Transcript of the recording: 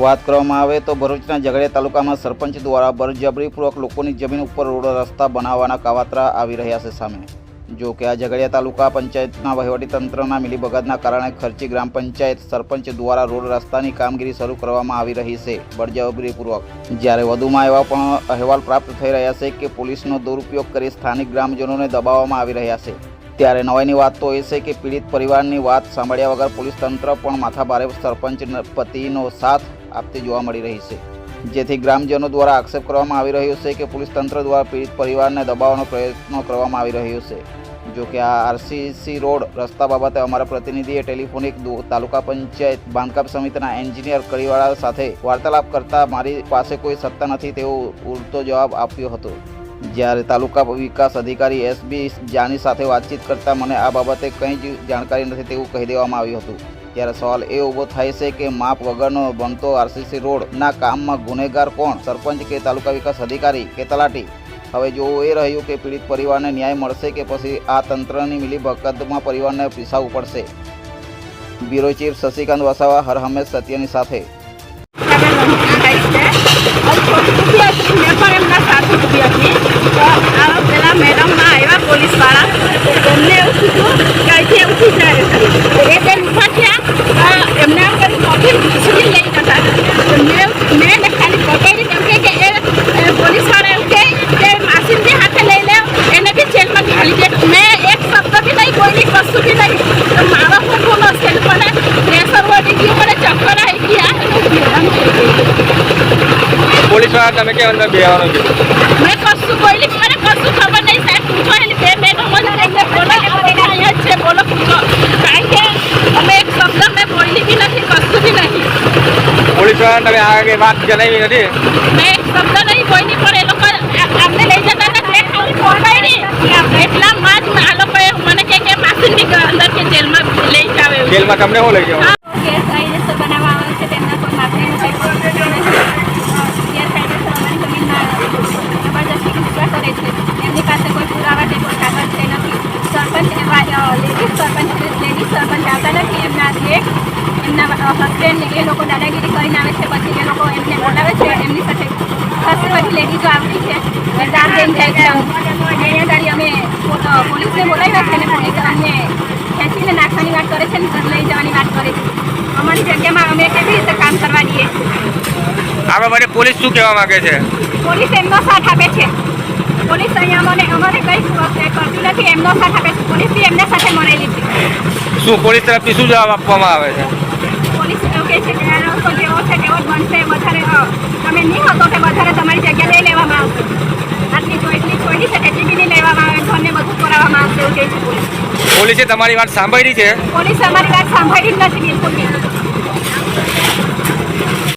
વાત કરવામાં આવે તો ભરૂચના ઝઘડિયા તાલુકામાં સરપંચ દ્વારા બળજબરીપૂર્વક લોકોની જમીન ઉપર રોડ રસ્તા બનાવવાના કાવાતરા આવી રહ્યા છે સામે. જો કે આ ઝઘડિયા તાલુકા પંચાયતના વહીવટીતંત્રના મિલીભગતના કારણે ખર્ચી ગ્રામ પંચાયત સરપંચ દ્વારા રોડ રસ્તાની કામગીરી શરૂ કરવામાં આવી રહી છે બળજબરીપૂર્વક. જ્યારે વધુમાં એવા પણ અહેવાલ પ્રાપ્ત થઈ રહ્યા છે કે પોલીસનો દુરુપયોગ કરી સ્થાનિક ગ્રામજનોને દબાવવામાં આવી રહ્યા છે. ત્યારે નવાઈની વાત તો એ છે કે પીડિત પરિવારની વાત સાંભળ્યા વગર પોલીસ તંત્ર પણ માથાભારે સરપંચ પતિનો સાથ આપતી જોવા મળી રહી છે. જેથી ગ્રામજનો દ્વારા આક્ષેપ કરવામાં આવી રહ્યો છે કે પોલીસ તંત્ર દ્વારા પીડિત પરિવારને દબાવવાનો પ્રયત્નો કરવામાં આવી રહ્યો છે. જો કે આ આરસીસી રોડ રસ્તા બાબતે અમારા પ્રતિનિધિએ ટેલિફોનિક તાલુકા પંચાયત બાંધકામ સમિતિના એન્જિનિયર કડીવાળા સાથે વાર્તાલાપ કરતા મારી પાસે કોઈ સત્તા નથી તેવો ઉડતો જવાબ આપ્યો હતો. જ્યારે તાલુકા વિકાસ અધિકારી એસબી જાની સાથે વાતચીત કરતા મને આ બાબતે કંઈ જ જાણકારી નથી તેવું કહી દેવામાં આવ્યું હતું. ત્યારે સવાલ એ ઊભો થાય છે કે માપ વગરનો બનતો આરસીસી રોડના કામમાં ગુનેગાર કોણ? સરપંચ કે તાલુકા વિકાસ અધિકારી કે તલાટી? હવે જોવું એ રહ્યું કે પીડિત પરિવારને ન્યાય મળશે કે પછી આ તંત્રની મિલીભગતમાં પરિવારને પીસાવવું પડશે? બ્યુરો ચીફ શશિકાંત વસાવા, હર સત્યની સાથે. મેડમમાં આવ્યા પોલીસવાળા. એવું કીધું કે અહીંથી ઉઠી જાય એ બેન ઊભા થયા અ, એમને એમ કરી મોટી ખીચડી લઈ જતા મેં મેં એને ખાલી પકડી કેમ કે કે એ એ પોલીસવાળા એવું કહે કે માસીને હાથે લઈ લે એને બી જેલમાં ઘાલી દે મેં એક શબ્દ બી નહીં કોઈની વસ્તુ બી નહીં તો મારા પર બોલો છે મને પ્રેશર વળી ગયું મને ચક્કર આવી ગયા મેડમ થઈ ગઈ પોલીસ તમે કેમ અંદર બેવાનું કીધું મેં કશું બોલી મને કશું ખબર નહીં સાહેબ પૂછો એટલે બે મને એટલે બોલો કે બધા અહીંયા છે બોલો પૂછો. કારણ કે અમે એક શબ્દ મેં બોલી બી નથી કશું બી નહીં પોલીસવાળા તમે આગળ વાત જણાવી નથી? મેં એક શબ્દ નહીં બોલી પણ એ લોકો આપને લઈ જતા હતા તે ખાલી પકડી એટલામાં જ આ લોકોએ મને કે કે માસીની અંદર કે જેલમાં લઈ જાવે જેલમાં તમને શું લઈ જવાનું ગેરકાયદેસર બનાવવા આવે છે તેમના કોઈ માપણીનું કંઈ ગેરકાયદેસર અમારી જમીનમાં જબરજસ્તી કૂચવા કરે છે એમની પાસે કોઈ પુરાવા કે કોઈ કાગળ છે નથી સરપંચ એવા લેડીઝ સરપંચ લેડીઝ સરપંચ આવતા નથી એમના જેઠ એમના હસબન્ડ એ લોકો દાદાગીરી કરીને આવે છે પછી એ લોકો એમને બોલાવે છે એમની સાથે ખાસ બધી લેડીઝો આવતી છે અમે પોલીસને બોલાવ્યા છે અને પોલીસ અમને ખેંચીને નાખવાની વાત કરે છે ને ઘર લઈ જવાની વાત કરે છે. અમારી જગ્યામાં અમે કેવી રીતે કામ કરવા દઈએ? આ બાબતે પોલીસ શું કહેવા માંગે છે? પોલીસ એમનો સાથ આપે છે. પોલીસ અહીંયા મને અમારે કંઈ કરતી નથી એમનો સાથ આપે છે. પોલીસ બી એમના સાથે મળેલી છે. શું પોલીસ તરફથી શું જવાબ આપવામાં આવે છે? કહે છે કે આ લોકો જેવો છે તેવો જ બનશે વધારે તમે નહીં હતો તે વધારે તમારી જગ્યા લઈ લેવામાં આવશે. આટલી જો એટલી છોડી છે તેટલી બી નહીં લેવામાં આવે ઘરને બધું કરાવવામાં આવશે એવું કહે છે પોલીસ. તમારી વાત સાંભળી છે? પોલીસ અમારી વાત સાંભળી જ નથી બિલકુલ